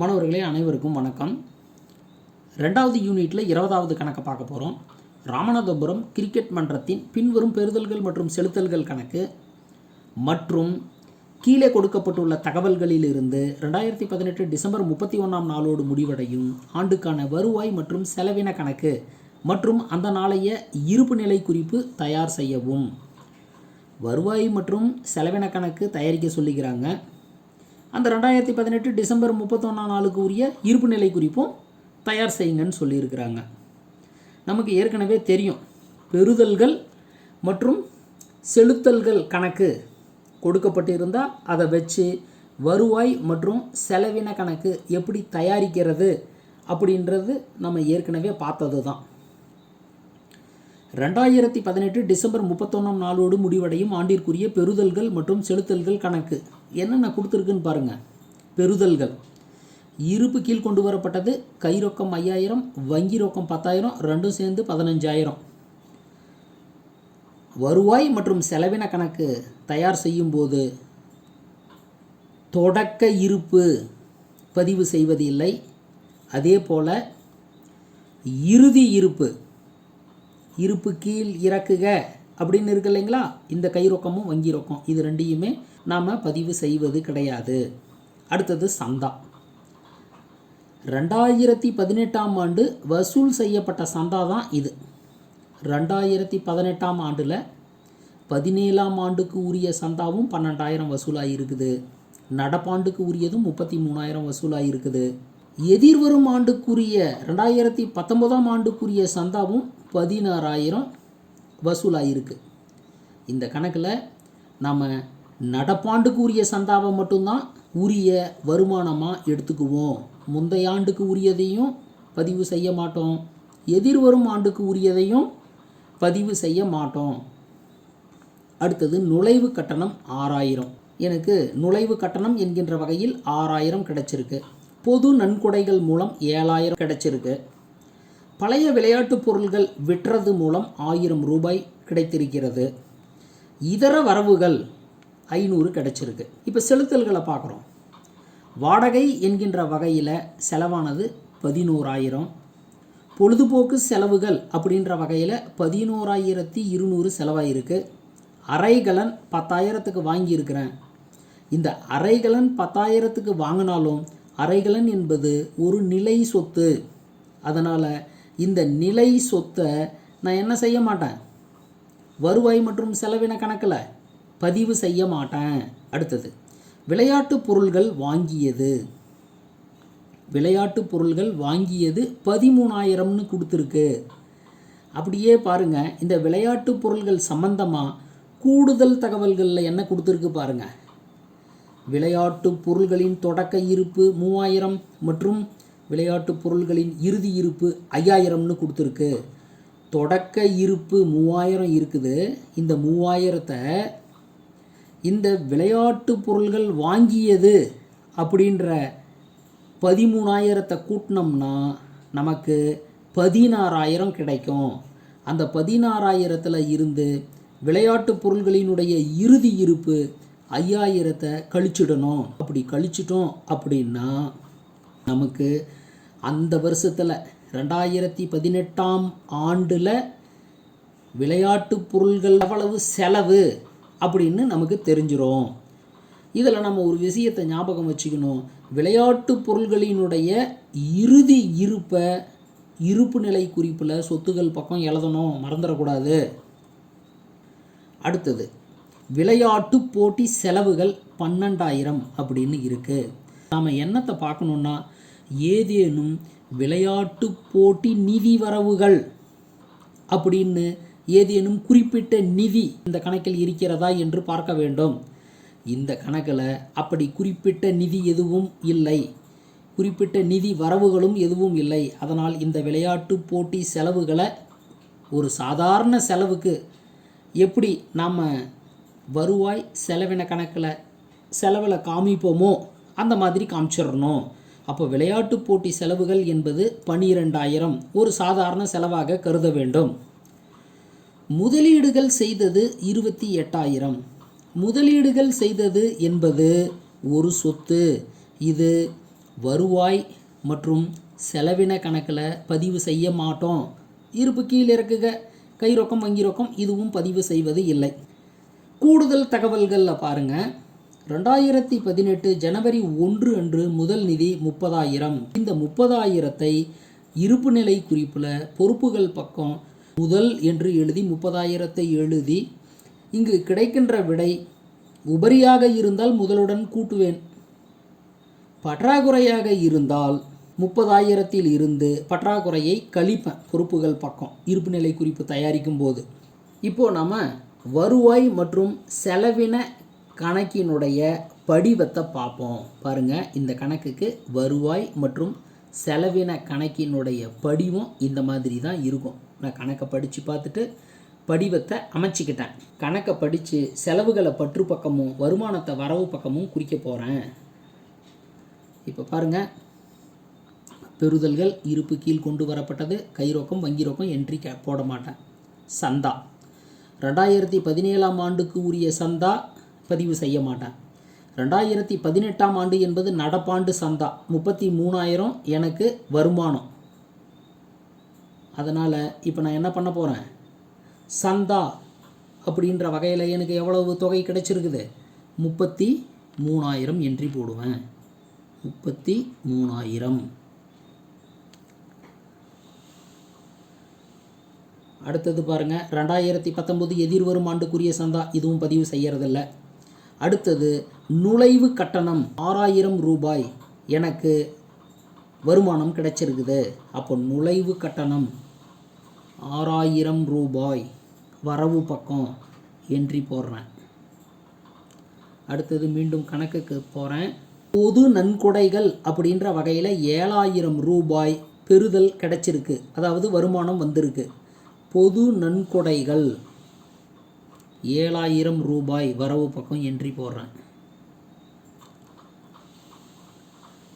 மாணவர்களே அனைவருக்கும் வணக்கம். ரெண்டாவது யூனிட்டில் இருபதாவது கணக்கை பார்க்க போகிறோம் ராமநாதபுரம் கிரிக்கெட் மன்றத்தின் பின்வரும் பெறுதல்கள் மற்றும் செலுத்தல்கள் கணக்கு மற்றும் கீழே கொடுக்கப்பட்டுள்ள தகவல்களிலிருந்து ரெண்டாயிரத்தி பதினெட்டு டிசம்பர் முப்பத்தி ஒன்றாம் நாளோடு முடிவடையும் ஆண்டுக்கான வருவாய் மற்றும் செலவின கணக்கு மற்றும் அந்த நாளைய இருப்பு நிலை குறிப்பு தயார் செய்யவும். வருவாய் மற்றும் செலவின கணக்கு தயாரிக்க சொல்லுகிறாங்க அந்த ரெண்டாயிரத்தி பதினெட்டு டிசம்பர் முப்பத்தொன்னாம் நாளுக்கு உரிய இருப்பு நிலை குறிப்பும் தயார் செய்யுங்கன்னு சொல்லியிருக்கிறாங்க. நமக்கு ஏற்கனவே தெரியும். பெறுதல்கள் மற்றும் செலுத்தல்கள் கணக்கு கொடுக்கப்பட்டிருந்தால் அதை வச்சு வருவாய் மற்றும் செலவின கணக்கு எப்படி தயாரிக்கிறது அப்படின்றது நம்ம ஏற்கனவே பார்த்தது தான் ரெண்டாயிரத்தி பதினெட்டு டிசம்பர் முப்பத்தொன்னாம் நாளோடு முடிவடையும் ஆண்டிற்குரிய பெறுதல்கள் மற்றும் செலுத்தல்கள் கணக்கு. என்னென்ன கொடுத்துருக்குன்னு பாருங்கள் பெறுதல்கள். இருப்பு கீழ் கொண்டு வரப்பட்டது கை ரொக்கம் ஐயாயிரம் வங்கி ரொக்கம் பத்தாயிரம் ரெண்டும் சேர்ந்து பதினஞ்சாயிரம். வருவாய் மற்றும் செலவின கணக்கு தயார் செய்யும்போது தொடக்க இருப்பு பதிவு செய்வது இல்லை. அதே போல் இறுதி இருப்பு. இருப்பு கீழ் இறக்குக அப்படின்னு இருக்கு இல்லைங்களா? இந்த கை ரொக்கமும் வங்கி ரொக்கம் இது ரெண்டையுமே நாம் பதிவு செய்வது கிடையாது. அடுத்தது சந்தா. ரெண்டாயிரத்தி பதினெட்டாம் ஆண்டு வசூல் செய்யப்பட்ட சந்தா தான் இது. ரெண்டாயிரத்தி பதினெட்டாம் ஆண்டில் பதினேழாம் ஆண்டுக்கு உரிய சந்தாவும் பன்னெண்டாயிரம் வசூலாக இருக்குது. நடப்பாண்டுக்கு உரியதும் முப்பத்தி மூணாயிரம் வசூலாக இருக்குது. எதிர்வரும் ஆண்டுக்குரிய ரெண்டாயிரத்தி பத்தொன்பதாம் ஆண்டுக்குரிய சந்தாவும் பதினாறாயிரம் வசூலாகிருக்கு இந்த கணக்கில் நம்ம நடப்பாண்டுக்கு உரிய சந்தாவை மட்டும்தான் உரிய வருமானமாக எடுத்துக்குவோம். முந்தைய ஆண்டுக்கு உரியதையும் பதிவு செய்ய மாட்டோம். எதிர்வரும் ஆண்டுக்கு உரியதையும் பதிவு செய்ய மாட்டோம். அடுத்தது நுழைவு கட்டணம் ஆறாயிரம். எனக்கு நுழைவு கட்டணம் என்கின்ற வகையில் ஆறாயிரம் கிடைச்சிருக்கு. பொது நன்கொடைகள் மூலம் ஏழாயிரம் கிடைச்சிருக்கு. பழைய விளையாட்டுப் பொருள்கள் விற்றது மூலம் ஆயிரம் ரூபாய் கிடைத்திருக்கிறது. இதர வரவுகள் ஐநூறு கிடைச்சிருக்கு. இப்போ செலுத்தல்களை பார்க்குறோம். வாடகை என்கின்ற வகையில் செலவானது பதினோராயிரம். பொழுதுபோக்கு செலவுகள் அப்படின்ற வகையில் பதினோராயிரத்தி இருநூறு செலவாயிருக்கு. அரைகலன் பத்தாயிரத்துக்கு வாங்கியிருக்கிறேன். இந்த அரைகலன் பத்தாயிரத்துக்கு வாங்கினாலும் அரைகலன் என்பது ஒரு நிலை சொத்து. அதனால் இந்த நிலை சொத்தை நான் என்ன செய்ய மாட்டேன்? வருவாய் மற்றும் செலவின கணக்கில் பதிவு செய்ய மாட்டேன். அடுத்தது விளையாட்டு பொருள்கள் வாங்கியது. விளையாட்டு பொருள்கள் வாங்கியது பதிமூணாயிரம்னு கொடுத்துருக்கு. அப்படியே பாருங்கள் இந்த விளையாட்டு பொருள்கள் சம்பந்தமாக கூடுதல் தகவல்களில் என்ன கொடுத்துருக்கு பாருங்கள் விளையாட்டு பொருள்களின் தொடக்க இருப்பு மூவாயிரம் மற்றும் விளையாட்டு பொருள்களின் இறுதி இருப்பு ஐயாயிரம்னு கொடுத்துருக்கு. தொடக்க இருப்பு மூவாயிரம் இருக்குது. இந்த மூவாயிரத்தை இந்த விளையாட்டு பொருள்கள் வாங்கியது அப்படின்ற பதிமூணாயிரத்தை கூட்டினோம்னா நமக்கு பதினாறாயிரம் கிடைக்கும். அந்த பதினாறாயிரத்தில் இருந்து விளையாட்டு பொருள்களினுடைய இறுதி இருப்பு ஐயாயிரத்தை கழிச்சிடணும். அப்படி கழிச்சிட்டோம் அப்படின்னா நமக்கு அந்த வருஷத்தில் ரெண்டாயிரத்தி பதினெட்டாம் ஆண்டில் விளையாட்டு பொருள்கள் எவ்வளவு செலவு? அப்படின்னு நமக்கு தெரிஞ்சிரும். இதில் நம்ம ஒரு விஷயத்தை ஞாபகம் வச்சுக்கணும். விளையாட்டு பொருள்களினுடைய இறுதி இருப்பை இருப்பு நிலை குறிப்பில் சொத்துகள் பக்கம் எழுதணும். மறந்துடக்கூடாது. அடுத்தது விளையாட்டு போட்டி செலவுகள் பன்னெண்டாயிரம் அப்படின்னு இருக்குது நாம் என்னத்தை பார்க்கணுன்னா ஏதேனும் விளையாட்டு போட்டி நிதி வரவுகள் அப்படின்னு ஏதேனும் குறிப்பிட்ட நிதி இந்த கணக்கில் இருக்கிறதா என்று பார்க்க வேண்டும். இந்த கணக்கில் அப்படி குறிப்பிட்ட நிதி எதுவும் இல்லை. குறிப்பிட்ட நிதி வரவுகளும் எதுவும் இல்லை. அதனால் இந்த விளையாட்டு போட்டி செலவுகளை ஒரு சாதாரண செலவுக்கு எப்படி நாம் வருவாய் செலவின கணக்கில் செலவில் காமிப்போமோ அந்த மாதிரி காமிச்சிடணும். அப்போ விளையாட்டு போட்டி செலவுகள் என்பது பனிரெண்டாயிரம் ஒரு சாதாரண செலவாக கருத வேண்டும். முதலீடுகள் செய்தது இருபத்தி எட்டாயிரம். முதலீடுகள் செய்தது என்பது ஒரு சொத்து. இது வருவாய் மற்றும் செலவின கணக்கில் பதிவு செய்ய மாட்டோம். இருப்பு கீழே இறக்குக. கை ரொக்கம் வங்கி ரொக்கம் இதுவும் பதிவு செய்வது இல்லை. கூடுதல் தகவல்களில் பாருங்கள் ரெண்டாயிரத்தி பதினெட்டு ஜனவரி ஒன்று அன்று முதல் நிதி முப்பதாயிரம். இந்த முப்பதாயிரத்தை இருப்புநிலை குறிப்பில் பொறுப்புகள் பக்கம் முதல் என்று எழுதி முப்பதாயிரத்தை எழுதி இங்கு கிடைக்கின்ற விடை உபரியாக இருந்தால் முதலுடன் கூட்டுவேன். பற்றாக்குறையாக இருந்தால் முப்பதாயிரத்தில் இருந்து பற்றாக்குறையை கழிப்பேன் பொறுப்புகள் பக்கம் இருப்புநிலை குறிப்பு தயாரிக்கும் போது. இப்போ நம்ம வருவாய் மற்றும் செலவின கணக்கினுடைய படிவத்தை பார்ப்போம். பாருங்க இந்த கணக்குக்கு வருவாய் மற்றும் செலவின கணக்கினுடைய படிவம் இந்த மாதிரி தான் இருக்கும். நான் கணக்கை படித்து பார்த்துட்டு படிவத்தை அமைச்சிக்கிட்டேன். கணக்கை படித்து செலவுகளை பற்று பக்கமும் வருமானத்தை வரவு பக்கமும் குறிக்க போகிறேன் இப்போ பாருங்க. பெறுதல்கள் இருப்பு கீழ் கொண்டு வரப்பட்டது. கை ரொக்கம் வங்கி ரொக்கம் என்ட்ரி கே போட மாட்டேன். சந்தா. ரெண்டாயிரத்தி பதினேழாம் ஆண்டுக்கு உரிய சந்தா பதிவு செய்ய மாட்டேன். ரெண்டாயிரத்தி பதினெட்டாம் ஆண்டு என்பது நடப்பாண்டு சந்தா. முப்பத்தி மூணாயிரம் எனக்கு வருமானம். அதனால் இப்போ நான் என்ன பண்ண போகிறேன் சந்தா அப்படின்ற வகையில் எனக்கு எவ்வளவு தொகை கிடைச்சிருக்குது? முப்பத்தி மூணாயிரம் என்ட்ரி போடுவேன். முப்பத்தி மூணாயிரம். அடுத்தது பாருங்கள் ரெண்டாயிரத்தி பத்தொம்போது எதிர்வரும் ஆண்டுக்குரிய சந்தா. இதுவும் பதிவு செய்யறதில்ல. அடுத்தது நுழைவு கட்டணம் ஆறாயிரம் ரூபாய் எனக்கு வருமானம் கிடைச்சிருக்குது. அப்போ நுழைவு கட்டணம் ஆறாயிரம் ரூபாய் வரவு பக்கம் என்ட்ரி போடுறேன். அடுத்தது மீண்டும் கணக்குக்கு போகிறேன் பொது நன்கொடைகள் அப்படின்ற வகையில் ஏழாயிரம் ரூபாய் பெறுதல் கிடைச்சிருக்கு. அதாவது வருமானம் வந்திருக்கு. பொது நன்கொடைகள் ஏழாயிரம் ரூபாய் வரவு பக்கம் என்ட்ரி போடுறேன்.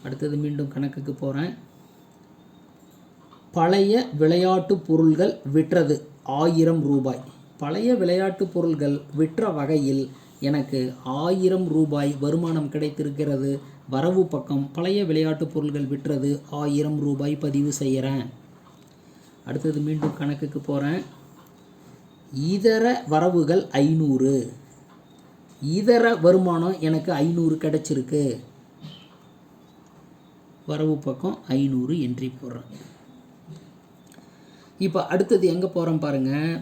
அடுத்தது மீண்டும் கணக்குக்கு போகிறேன் பழைய விளையாட்டு பொருள்கள் விற்றது ஆயிரம் ரூபாய். பழைய விளையாட்டு பொருள்கள் விற்ற வகையில் எனக்கு ஆயிரம் ரூபாய் வருமானம் கிடைத்திருக்கிறது. வரவு பக்கம் பழைய விளையாட்டு பொருள்கள் விற்றது ஆயிரம் ரூபாய் பதிவு செய்கிறேன் அடுத்தது மீண்டும் கணக்குக்கு போகிறேன் இதர வரவுகள் ஐநூறு. இதர வருமானம் எனக்கு ஐநூறு கிடைச்சிருக்கு. வரவு பக்கம் ஐநூறு என்ட்ரி போடுறேன். இப்போ அடுத்தது எங்கே போகிறோம் பாருங்கள்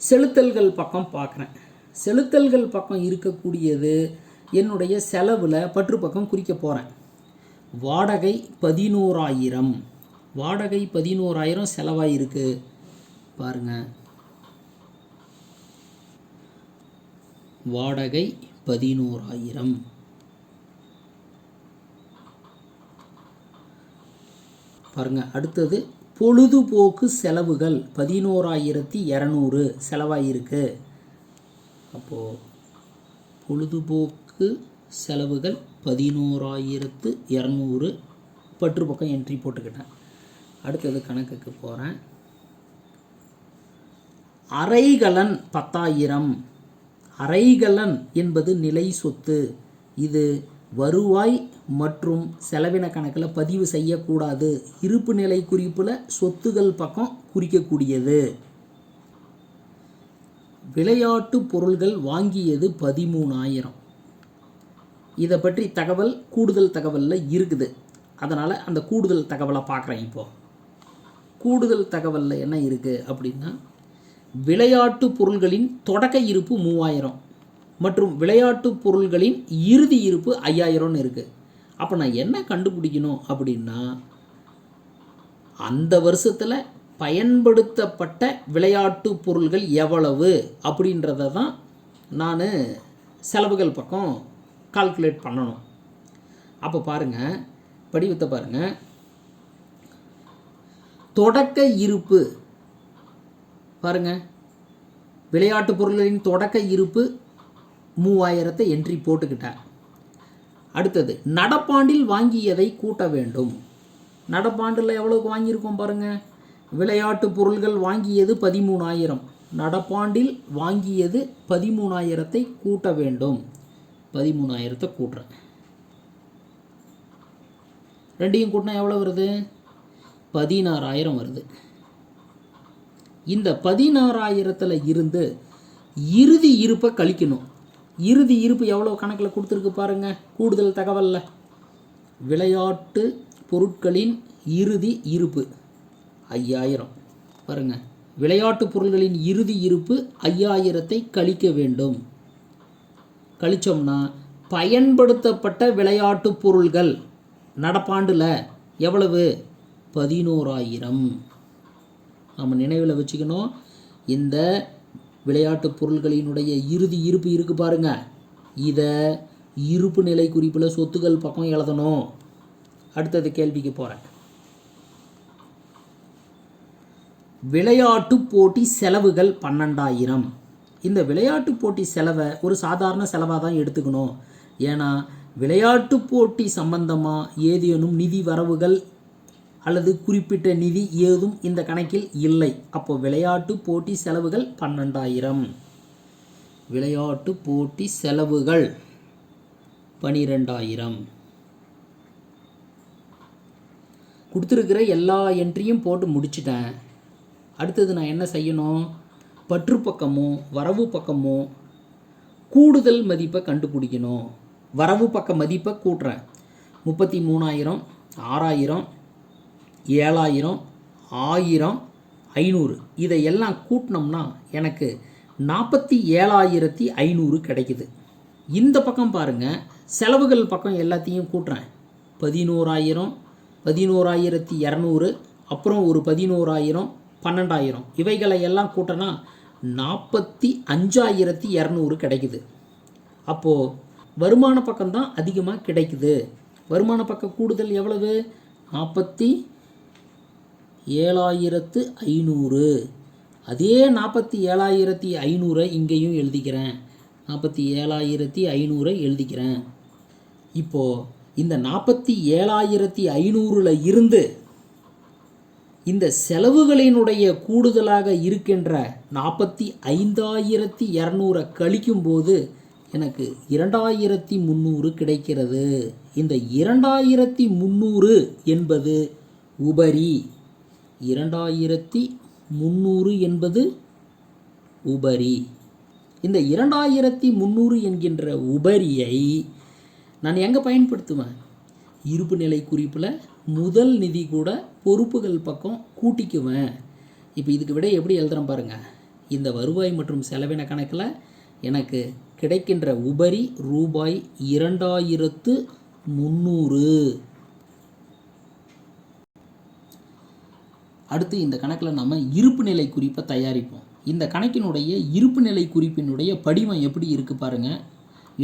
செலுத்தல்கள் பக்கம் பார்க்குறேன் செலுத்தல்கள் பக்கம் இருக்கக்கூடியது என்னுடைய செலவில் பற்று பக்கம் குறிக்க போகிறேன் வாடகை பதினோராயிரம். வாடகை பதினோராயிரம் செலவாயிருக்கு. பாருங்கள் வாடகை பதினோராயிரம். பாருங்கள் அடுத்தது பொழுதுபோக்கு செலவுகள் பதினோராயிரத்தி இரநூறு செலவாயிருக்கு. அப்போது பொழுதுபோக்கு செலவுகள் பதினோராயிரத்து இரநூறு. பற்று பக்கம் என்ட்ரி போட்டுக்கிட்டேன். அடுத்தது கணக்குக்கு போகிறேன் அரைகலன் பத்தாயிரம். அரைகலன் என்பது நிலை சொத்து. இது வருவாய் மற்றும் செலவின கணக்கில் பதிவு செய்யக்கூடாது. இருப்பு நிலை குறிப்பில் சொத்துகள் பக்கம் குறிக்கக்கூடியது. விளையாட்டு பொருள்கள் வாங்கியது பதிமூணாயிரம். இதை பற்றி தகவல் கூடுதல் தகவலில் இருக்குது. அதனால் அந்த கூடுதல் தகவலை பார்க்குறேன் இப்போ. கூடுதல் தகவலில் என்ன இருக்குது அப்படின்னா விளையாட்டு பொருள்களின் தொடக்க இருப்பு மூவாயிரம். மற்றும் விளையாட்டு பொருள்களின் இறுதி இருப்பு ஐயாயிரம்னு இருக்குது அப்போ நான் என்ன கண்டுபிடிக்கணும் அப்படின்னா அந்த வருஷத்தில் பயன்படுத்தப்பட்ட விளையாட்டு பொருள்கள் எவ்வளவு அப்படின்றத தான் நான் செலவுகள் பக்கம் கால்குலேட் பண்ணணும். அப்போ பாருங்கள் படிவத்தை பாருங்கள் தொடக்க இருப்பு பாருங்கள் விளையாட்டு பொருள்களின் தொடக்க இருப்பு மூவாயிரத்தை என்ட்ரி போட்டுக்கிட்டேன் அடுத்தது நடப்பாண்டில் வாங்கியதை கூட்ட வேண்டும். நடப்பாண்டில் எவ்வளோக்கு வாங்கியிருக்கோம் பாருங்கள் விளையாட்டு பொருள்கள் வாங்கியது பதிமூணாயிரம். நடப்பாண்டில் வாங்கியது பதிமூணாயிரத்தை கூட்ட வேண்டும். பதிமூணாயிரத்தை கூட்டுறேன். ரெண்டையும் கூட்டினா எவ்வளோ வருது? பதினாறாயிரம் வருது. இந்த பதினாறாயிரத்தில் இருந்து இறுதி இருப்பை கழிக்கணும். இறுதி இருப்பு எவ்வளோ கணக்கில் கொடுத்துருக்கு பாருங்கள் கூடுதல் தகவலில். விளையாட்டு பொருட்களின் இறுதி இருப்பு ஐயாயிரம். பாருங்க விளையாட்டு பொருள்களின் இறுதி இருப்பு ஐயாயிரத்தை கழிக்க வேண்டும். கழிச்சோம்னா பயன்படுத்தப்பட்ட விளையாட்டு பொருள்கள் நடப்பாண்டில் எவ்வளவு? பதினோராயிரம். நம்ம நினைவில் வச்சுக்கணும் இந்த விளையாட்டு பொருள்களினுடைய இறுதி இருப்பு இருக்கு பாருங்க. இதை இருப்பு நிலை குறிப்பில் சொத்துக்கள் பக்கம் எழுதணும். அடுத்தது கேள்விக்கு போகிறேன் விளையாட்டு போட்டி செலவுகள் பன்னெண்டாயிரம். இந்த விளையாட்டு போட்டி செலவை ஒரு சாதாரண செலவாக தான் எடுத்துக்கணும். ஏன்னா விளையாட்டு போட்டி சம்பந்தமாக ஏதேனும் நிதி வரவுகள் அல்லது குறிப்பிட்ட நிதி ஏதும் இந்த கணக்கில் இல்லை. அப்போ விளையாட்டு போட்டி செலவுகள் பன்னெண்டாயிரம். விளையாட்டு போட்டி செலவுகள் பனிரெண்டாயிரம். கொடுத்துருக்கிற எல்லா என்ட்ரியும் போட்டு முடிச்சிட்டேன். அடுத்தது நான் என்ன செய்யணும்? பற்று பக்கமோ வரவு பக்கமோ கூடுதல் மதிப்பை கண்டுபிடிக்கணும். வரவு பக்க மதிப்பை கூட்டுறேன். முப்பத்தி மூணாயிரம் ஆறாயிரம் ஏழாயிரம் ஆயிரம் ஐநூறு. இதை எல்லாம் கூட்டினோம்னா எனக்கு நாற்பத்தி ஏழாயிரத்தி ஐநூறு கிடைக்குது. இந்த பக்கம் பாருங்கள் செலவுகள் பக்கம் எல்லாத்தையும் கூட்டுறேன். பதினோராயிரம் பதினோராயிரத்தி இரநூறு அப்புறம் ஒரு பதினோராயிரம் பன்னெண்டாயிரம். இவைகளை எல்லாம் கூட்டினா நாற்பத்தி அஞ்சாயிரத்தி இரநூறு கிடைக்குது. அப்போது வருமான பக்கம்தான் அதிகமாக கிடைக்குது. வருமான பக்கம் கூடுதல் எவ்வளவு? நாற்பத்தி ஏழாயிரத்து ஐநூறு. அதே நாற்பத்தி ஏழாயிரத்தி ஐநூறை இங்கேயும் எழுதிக்கிறேன். நாற்பத்தி ஏழாயிரத்தி ஐநூறை எழுதிக்கிறேன். இப்போது இந்த நாற்பத்தி ஏழாயிரத்தி ஐநூறில் இருந்து இந்த செலவுகளினுடைய கூடுதலாக இருக்கின்ற நாற்பத்தி ஐந்தாயிரத்தி இரநூறை கழிக்கும்போது எனக்கு இரண்டாயிரத்தி முந்நூறு கிடைக்கிறது. இந்த இரண்டாயிரத்தி முந்நூறு என்பது உபரி. இரண்டாயிரத்தி முந்நூறு என்பது உபரி. இந்த இரண்டாயிரத்தி முந்நூறு என்கின்ற உபரியை நான் எங்கே பயன்படுத்துவேன்? இருப்பு நிலை குறிப்பில் முதல் நிதி கூட பொறுப்புகள் பக்கம் கூட்டிக்குவேன். இப்போ இதுக்கு விட எப்படி எழுதுகிறோம் பாருங்கள் இந்த வருவாய் மற்றும் செலவின கணக்கில் எனக்கு கிடைக்கின்ற உபரி ரூபாய் இரண்டாயிரத்து முந்நூறு அடுத்து இந்த கணக்கில் நம்ம இருப்பு நிலை குறிப்பை தயாரிப்போம். இந்த கணக்கினுடைய இருப்பு நிலை குறிப்பினுடைய படிவம் எப்படி இருக்குது பாருங்கள்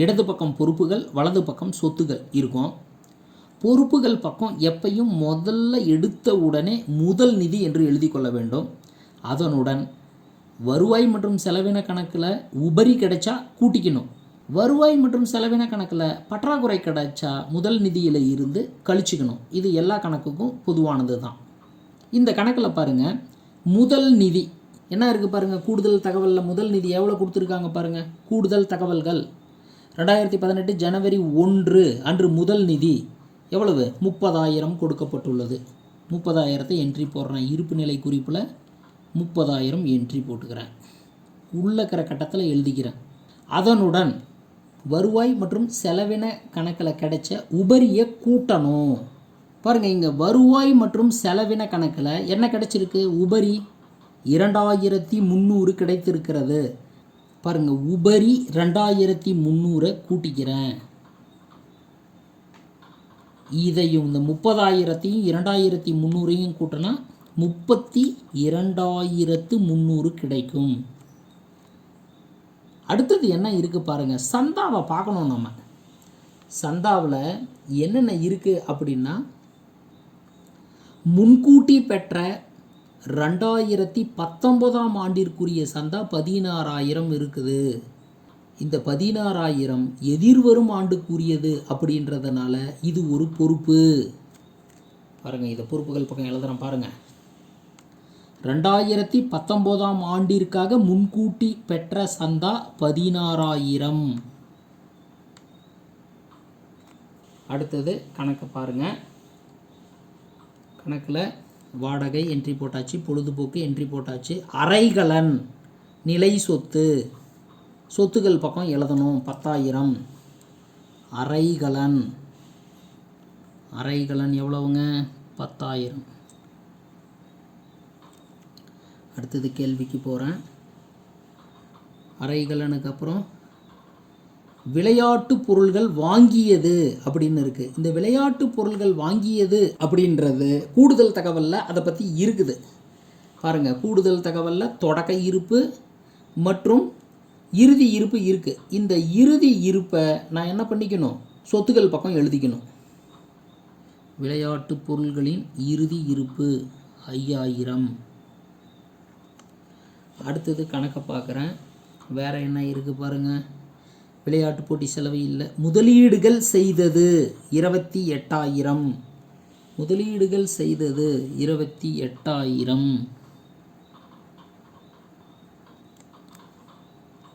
இடது பக்கம் பொறுப்புகள் வலது பக்கம் சொத்துகள் இருக்கும். பொறுப்புகள் பக்கம் எப்பையும் முதல்ல எடுத்த உடனே முதல் நிதி என்று எழுதி கொள்ள வேண்டும். அதனுடன் வருவாய் மற்றும் செலவின கணக்கில் உபரி கிடைச்சா கூட்டிக்கணும். வருவாய் மற்றும் செலவின கணக்கில் பற்றாக்குறை கிடைச்சா முதல் நிதியில் இருந்து கழிச்சுக்கணும். இது எல்லா கணக்குக்கும் பொதுவானது தான் இந்த கணக்கில் பாருங்கள் முதல் நிதி. என்ன இருக்குது பாருங்கள் கூடுதல் தகவலில் முதல் நிதி எவ்வளோ கொடுத்துருக்காங்க பாருங்கள் கூடுதல் தகவல்கள். ரெண்டாயிரத்தி பதினெட்டு ஜனவரி ஒன்று அன்று முதல் நிதி எவ்வளவு? முப்பதாயிரம் கொடுக்கப்பட்டுள்ளது. முப்பதாயிரத்தை என்ட்ரி போடுறேன். இருப்பு நிலை குறிப்பில் முப்பதாயிரம் என்ட்ரி போட்டுக்கிறேன். உள்ளக்கிற கட்டத்தில் எழுதிக்கிறேன். அதனுடன் வருவாய் மற்றும் செலவின கணக்கில் கிடைச்ச உபரியை கூட்டணும். பாருங்கள் இங்கே வருவாய் மற்றும் செலவின கணக்கில் என்ன கிடைச்சிருக்கு? உபரி இரண்டாயிரத்தி முந்நூறு கிடைத்திருக்கிறது. பாருங்கள் உபரி ரெண்டாயிரத்தி முந்நூறை கூட்டிக்கிறேன். இதையும் இந்த முப்பதாயிரத்தையும் இரண்டாயிரத்தி முந்நூறையும் கூட்டினா முப்பத்தி இரண்டாயிரத்து முந்நூறு கிடைக்கும். அடுத்தது என்ன இருக்குது பாருங்கள் சந்தாவை பார்க்கணும் நம்ம. சந்தாவில் என்னென்ன இருக்குது அப்படின்னா முன்கூட்டி பெற்ற ரெண்டாயிரத்தி பத்தொன்பதாம் ஆண்டிற்குரிய சந்தா பதினாறாயிரம் இருக்குது. இந்த பதினாறாயிரம் எதிர்வரும் ஆண்டுக்குரியது அப்படின்றதுனால இது ஒரு பொறுப்பு. பாருங்கள் இதை பொறுப்புகள் பக்கம் எழுதுகிறேன் பாருங்கள் ரெண்டாயிரத்தி பத்தொம்போதாம் ஆண்டிற்காக முன்கூட்டி பெற்ற சந்தா பதினாறாயிரம். அடுத்தது கணக்கு பாருங்கள் கணக்கில் வாடகை என்ட்ரி போட்டாச்சு பொழுதுபோக்கு என்ட்ரி போட்டாச்சு. அரைகலன் நிலை சொத்து. சொத்துக்கள் பக்கம் எழுதணும் பத்தாயிரம். அரைகலன் அறைகலன் எவ்வளவுங்க? பத்தாயிரம். அடுத்தது கேள்விக்கு போகிறேன் அறைகலனுக்கு அப்புறம் விளையாட்டு பொருள்கள் வாங்கியது அப்படின்னு இருக்கு. இந்த விளையாட்டு பொருள்கள் வாங்கியது அப்படின்றது கூடுதல் தகவலில் அதை பற்றி இருக்குது. பாருங்கள் கூடுதல் தகவலில் தொடக்க இருப்பு மற்றும் இறுதி இருப்பு இருக்குது இந்த இறுதி இருப்பை நான் என்ன பண்ணிக்கணும்? சொத்துக்கள் பக்கம் எழுதிக்கணும். விளையாட்டு பொருள்களின் இறுதி இருப்பு ஐயாயிரம். அடுத்தது கணக்கை பார்க்குறேன். வேறு என்ன இருக்குது பாருங்கள் விளையாட்டு போட்டி செலவு இல்லை. முதலீடுகள் செய்தது இருபத்தி எட்டாயிரம். முதலீடுகள் செய்தது இருபத்தி எட்டாயிரம்.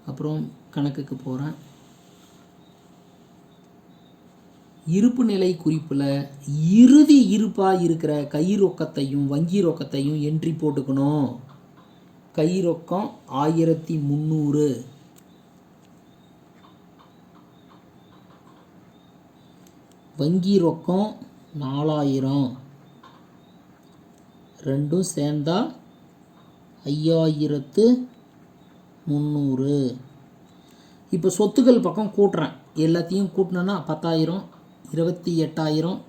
அப்புறம் கணக்குக்கு போகிறேன் இருப்பு நிலை குறிப்பில் இறுதி இருப்பாக இருக்கிற கை ரொக்கத்தையும் வங்கி ரொக்கத்தையும் என்ட்ரி போட்டுக்கணும். கை ரொக்கம் ஆயிரத்தி முந்நூறு. வங்கி ரொக்கம் நாலாயிரம். ரெண்டும் சேர்ந்தா ஐயாயிரத்து முந்நூறு இப்போ சொத்துக்கள் பக்கம் கூட்டுறேன். எல்லாத்தையும் கூட்டினேன்னா பத்தாயிரம் இருபத்தி எட்டாயிரம்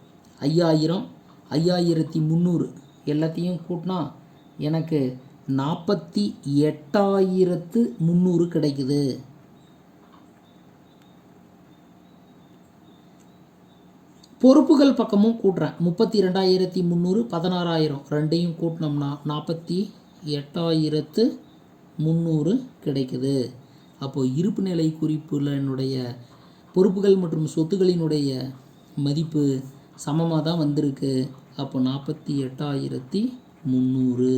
ஐயாயிரம் ஐயாயிரத்தி முந்நூறு எல்லாத்தையும் கூட்டினா எனக்கு நாற்பத்தி எட்டாயிரத்து முந்நூறு கிடைக்குது. பொறுப்புகள் பக்கமும் கூட்டுறேன். முப்பத்தி ரெண்டாயிரத்தி முந்நூறு பதினாறாயிரம் ரெண்டையும் கூட்டினோம்னா நாற்பத்தி எட்டாயிரத்து முந்நூறு கிடைக்குது. அப்போது இருப்பு நிலை குறிப்பில் என்னுடைய பொறுப்புகள் மற்றும் சொத்துகளினுடைய மதிப்பு சமமாக தான் வந்திருக்கு. அப்போ நாற்பத்தி எட்டாயிரத்தி முந்நூறு.